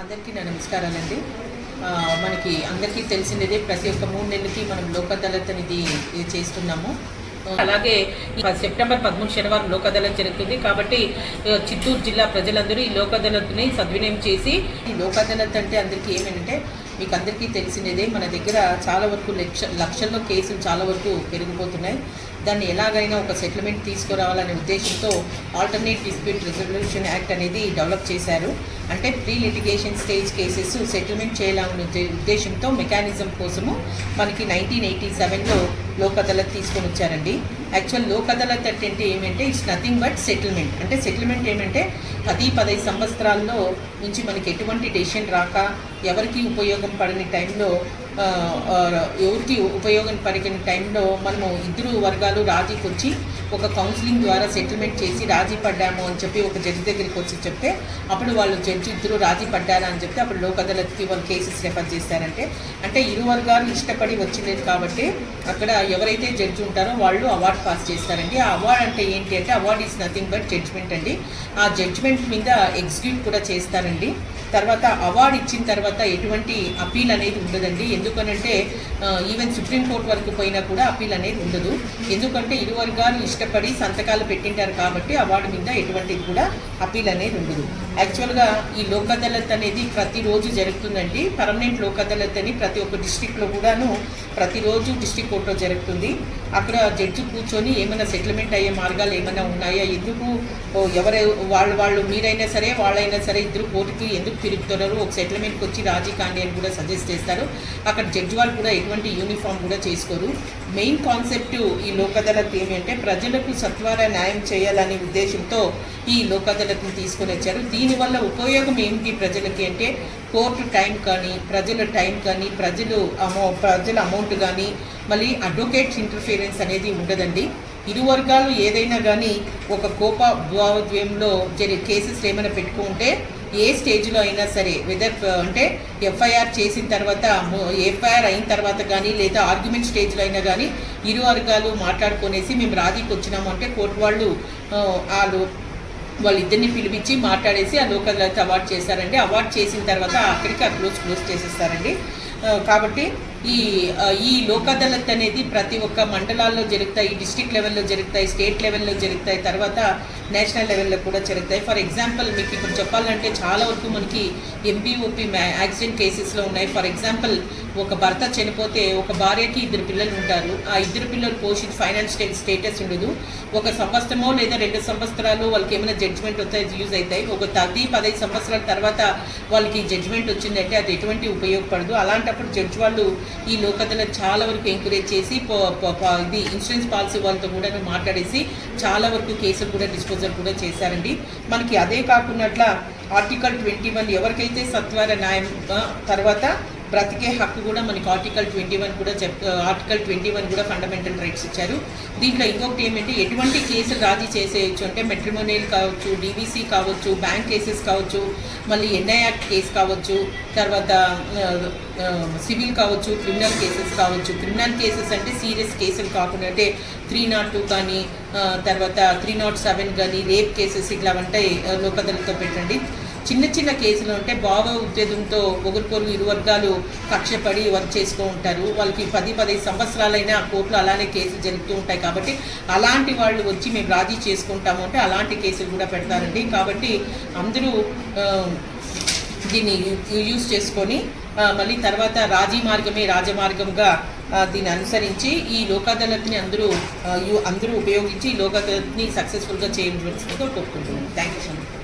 అందరికీ నా నమస్కారాలండి. మనకి అందరికీ తెలిసినదే ప్రతి ఒక్క మూడు నెలలకి మనం లోక్ అదాలత్ అనేది చేస్తున్నాము. అలాగే సెప్టెంబర్ పదమూడు శనివారం లోక్ అదాలత్ జరుగుతుంది కాబట్టి చిత్తూరు జిల్లా ప్రజలందరూ ఈ లోక్ అదాలత్ని సద్వినియోగం చేసి ఈ లోక్ అదాలత్ అంటే అందరికీ ఏమేంటంటే మీకు అందరికీ తెలిసినదే మన దగ్గర చాలా వరకు లక్ష లక్షల్లో కేసులు చాలా వరకు పెరిగిపోతున్నాయి. దాన్ని ఎలాగైనా ఒక సెటిల్మెంట్ తీసుకురావాలనే ఉద్దేశంతో ఆల్టర్నేట్ డిస్ప్యూట్ రిజల్యూషన్ యాక్ట్ అనేది డెవలప్ చేశారు. అంటే pre litigation stage cases settlement చేయాలనే ఉద్దేశంతో మెకానిజం కోసము మనకి నైన్టీన్ ఎయిటీ సెవెన్లో లోక్ అదాలత్ తీసుకొని వచ్చారండి యాక్చువల్ లోక్ అదాలత్ అంటే ఏమంటే ఇట్స్ నథింగ్ బట్ సెటిల్మెంట్ అంటే సెటిల్మెంట్ ఏమంటే పది పదహైదు సంవత్సరాల్లో నుంచి మనకి ఎటువంటి డెసిషన్ రాక ఎవరికి ఉపయోగం పడని టైంలో ఎవరికి ఉపయోగం పడిన టైంలో మనము ఇద్దరు వర్గాలు రాజీకి వచ్చి ఒక కౌన్సిలింగ్ ద్వారా సెటిల్మెంట్ చేసి రాజీ పడ్డాము అని చెప్పి ఒక జడ్జి దగ్గరికి వచ్చి చెప్తే అప్పుడు వాళ్ళు జడ్జి ఇద్దరు రాజీ పడ్డారా అని చెప్తే అప్పుడు లోక్ అదాలత్కి వాళ్ళు కేసెస్ రెఫర్ చేస్తారంటే. అంటే ఇరు వర్గాలు ఇష్టపడి వచ్చినది కాబట్టి అక్కడ ఎవరైతే జడ్జి ఉంటారో వాళ్ళు అవార్డు పాస్ చేస్తారండి. ఆ అవార్డు అంటే ఏంటి అంటే award is nothing but judgment అండి. ఆ జడ్జ్మెంట్ మీద ఎగ్జిక్యూట్ కూడా చేస్తారండి. తర్వాత అవార్డు ఇచ్చిన తర్వాత ఎటువంటి అపీల్ అనేది ఉండదండి. ఎందుకనంటే ఈవెన్ సుప్రీంకోర్టు వరకు పోయినా కూడా అపీల్ అనేది ఉండదు. ఎందుకంటే ఇరు వర్గాలు ఇష్టపడి సంతకాలు పెట్టింటారు కాబట్టి అవార్డు మీద ఎటువంటిది కూడా అపీల్ అనేది ఉండదు. యాక్చువల్గా ఈ లోక్ అదాలత్ అనేది ప్రతిరోజు జరుగుతుందండి. పర్మనెంట్ లోక్ అదాలత్ అని ప్రతి ఒక్క డిస్టిక్లో కూడాను ప్రతిరోజు డిస్టిక్ కోర్టులో జరుగుతుంది. అక్కడ జడ్జి కూర్చొని ఏమైనా సెటిల్మెంట్ అయ్యే మార్గాలు ఏమైనా ఉన్నాయా? ఎందుకు ఎవరు వాళ్ళు వాళ్ళు మీరైనా సరే వాళ్ళైనా సరే ఇద్దరు కోర్టుకి ఎందుకు తిరుగుతున్నారు? ఒక సెటిల్మెంట్కి వచ్చి రాజీ కాండి అని కూడా సజెస్ట్ చేస్తారు. అక్కడ జడ్జి వాళ్ళు కూడా ఎటువంటి యూనిఫామ్ కూడా చేసుకోరు. మెయిన్ కాన్సెప్ట్ ఈ లోక్ అదాలత్ ప్రజలకు సత్వర న్యాయం చేయాలనే ఉద్దేశంతో ఈ లోక్ అదాలత్ని తీసుకొని వచ్చారు. దీనివల్ల ఉపయోగం ఏమిటి ప్రజలకి అంటే కోర్టు టైం కానీ ప్రజల టైం కానీ ప్రజలు అమౌ ప్రజల అమౌంట్ కానీ మళ్ళీ అడ్వకేట్స్ ఇంటర్ఫీరెన్స్ అనేది ఉండదండి. ఇరు వర్గాలు ఏదైనా కానీ ఒక కోప భావోద్వేయంలో జరిగే కేసెస్ ఏమైనా పెట్టుకుంటే ఏ స్టేజ్లో అయినా సరే వెదర్ అంటే ఎఫ్ఐఆర్ చేసిన తర్వాత ఎఫ్ఐఆర్ అయిన తర్వాత కానీ లేదా ఆర్గ్యుమెంట్ స్టేజ్లో అయినా కానీ ఇరు వర్గాలు మాట్లాడుకునేసి మేము రాజీకి వచ్చినాము అంటే కోర్టు వాళ్ళు వాళ్ళు వాళ్ళిద్దరిని పిలిపించి మాట్లాడేసి ఆ లోకల్ అవార్డ్ చేశారండి. అవార్డ్ చేసిన తర్వాత అక్కడికి ఆ క్లోజ్ క్లోజ్ చేసేస్తారండి. కాబట్టి ఈ ఈ లోక్ అదాలత్ అనేది ప్రతి ఒక్క మండలాల్లో జరుగుతాయి డిస్ట్రిక్ట్ లెవెల్లో జరుగుతాయి స్టేట్ లెవెల్లో జరుగుతాయి తర్వాత నేషనల్ లెవెల్లో కూడా జరుగుతాయి. ఫర్ ఎగ్జాంపుల్ మీకు ఇప్పుడు చెప్పాలంటే చాలా వరకు మనకి ఎంపీఓపి యాక్సిడెంట్ కేసెస్లో ఉన్నాయి. ఫర్ ఎగ్జాంపుల్ ఒక భర్త చనిపోతే ఒక భార్యకి ఇద్దరు పిల్లలు ఉంటారు. ఆ ఇద్దరు పిల్లలు పోషించి ఫైనాన్షియల్ స్టేటస్ ఉండదు. ఒక సంవత్సరమో లేదా రెండు సంవత్సరాలు వాళ్ళకి ఏమైనా జడ్జ్మెంట్ వస్తాయి యూజ్ అవుతాయి. ఒక పది పదహైదు సంవత్సరాల తర్వాత వాళ్ళకి జడ్జ్మెంట్ వచ్చిందంటే అది ఎటువంటి ఉపయోగపడదు. అలాంటప్పుడు జడ్జ్ వాళ్ళు ఈ లోకతను చాలా వరకు ఎంకరేజ్ చేసి ఇది ఇన్సూరెన్స్ పాలసీ వాళ్ళతో కూడా మాట్లాడేసి చాలా వరకు కేసులు కూడా డిస్పోజల్ కూడా చేశారండి. మనకి అదే కాకుండా ఆర్టికల్ ట్వంటీ వన్ ఎవరికైతే సత్వర న్యాయం తర్వాత బ్రతికే హక్కు కూడా మనకి ఆర్టికల్ ట్వంటీ వన్ కూడా చెప్ ఆర్టికల్ ట్వంటీ వన్ కూడా ఫండమెంటల్ రైట్స్ ఇచ్చారు. దీంట్లో ఇంకొకటి ఏమంటే ఎటువంటి కేసులు రాజీ చేసేయచ్చు అంటే మెట్రిమోనియల్ కావచ్చు డీవీసీ కావచ్చు బ్యాంక్ కేసెస్ కావచ్చు మళ్ళీ ఎన్ఐ యాక్ట్ కేసు కావచ్చు తర్వాత సివిల్ కావచ్చు క్రిమినల్ కేసెస్ కావచ్చు. క్రిమినల్ కేసెస్ అంటే సీరియస్ కేసులు కాకుండా అంటే త్రీ నాట్ టూ కానీ తర్వాత త్రీ నాట్ సెవెన్ కానీ రేప్ కేసెస్ ఇట్లా ఉంటాయి లోకదలతో పెట్టండి. చిన్న చిన్న కేసులు ఉంటే భావ ఉద్యోగంతో ఒకరికొరు ఇరు వర్గాలు కక్షపడి వర్క్ చేస్తూ ఉంటారు. వాళ్ళకి పది పదిహేను సంవత్సరాలైనా కోర్టులో అలానే కేసులు జరుగుతూ ఉంటాయి. కాబట్టి అలాంటి వాళ్ళు వచ్చి మేము రాజీ చేసుకుంటాము అంటే అలాంటి కేసులు కూడా పెడతారండి. కాబట్టి అందరూ దీన్ని యూస్ యూజ్ చేసుకొని మళ్ళీ తర్వాత రాజీ మార్గమే రాజమార్గంగా దీన్ని అనుసరించి ఈ లోకాదాలత్ని అందరూ యు- అందరూ ఉపయోగించి ఈ లోకాదాలత్ని సక్సెస్ఫుల్గా చేయవలసిందిగా కోరుకుంటున్నాను. Thank you so much